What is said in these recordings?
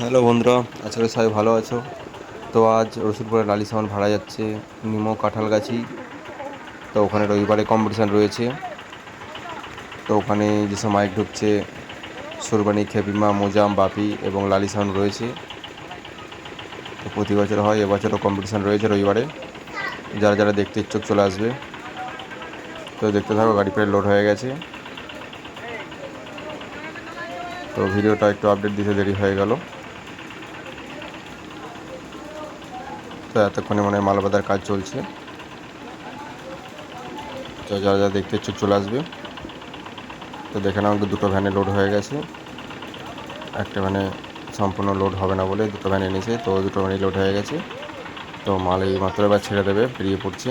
Hello বন্ধুরা, আশা করি সবাই ভালো আছো। তো আজ রসুলপুরে লালি সামান ভাড়া যাচ্ছে নিমো কাঁঠালগাছি। তো ওখানে রবিবারে কম্পিটিশান রয়েছে। তো ওখানে যেসব মাইক ঢুকছে, সুরবানি, খেপিমা, মোজাম, বাপি এবং লালি সাউন্ড রয়েছে। তো প্রতি বছর হয়, এবছরও কম্পিটিশান রয়েছে রবিবারে। যারা যারা দেখতে ইচ্ছুক চলে আসবে। তো দেখতে থাকো, গাড়ি প্রায় লোড হয়ে গেছে। তো ভিডিওটা একটু আপডেট দিতে দেরি হয়ে গেল। তো এতক্ষণে মনে হয় মাল বাঁধার কাজ চলছে। তো যারা যা দেখতে ইচ্ছুক চলে আসবে। তো দেখে নাও দুটো ভ্যানে লোড হয়ে গেছে। একটা ভ্যানে সম্পূর্ণ লোড হবে না বলে দুটো ভ্যান এনেছে, তো দুটো ভ্যানই লোড হয়ে গেছে। তো মাল এই মাত্র এবার ছেড়ে দেবে, বেরিয়ে পড়ছে।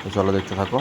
তো চলো দেখতে থাকো।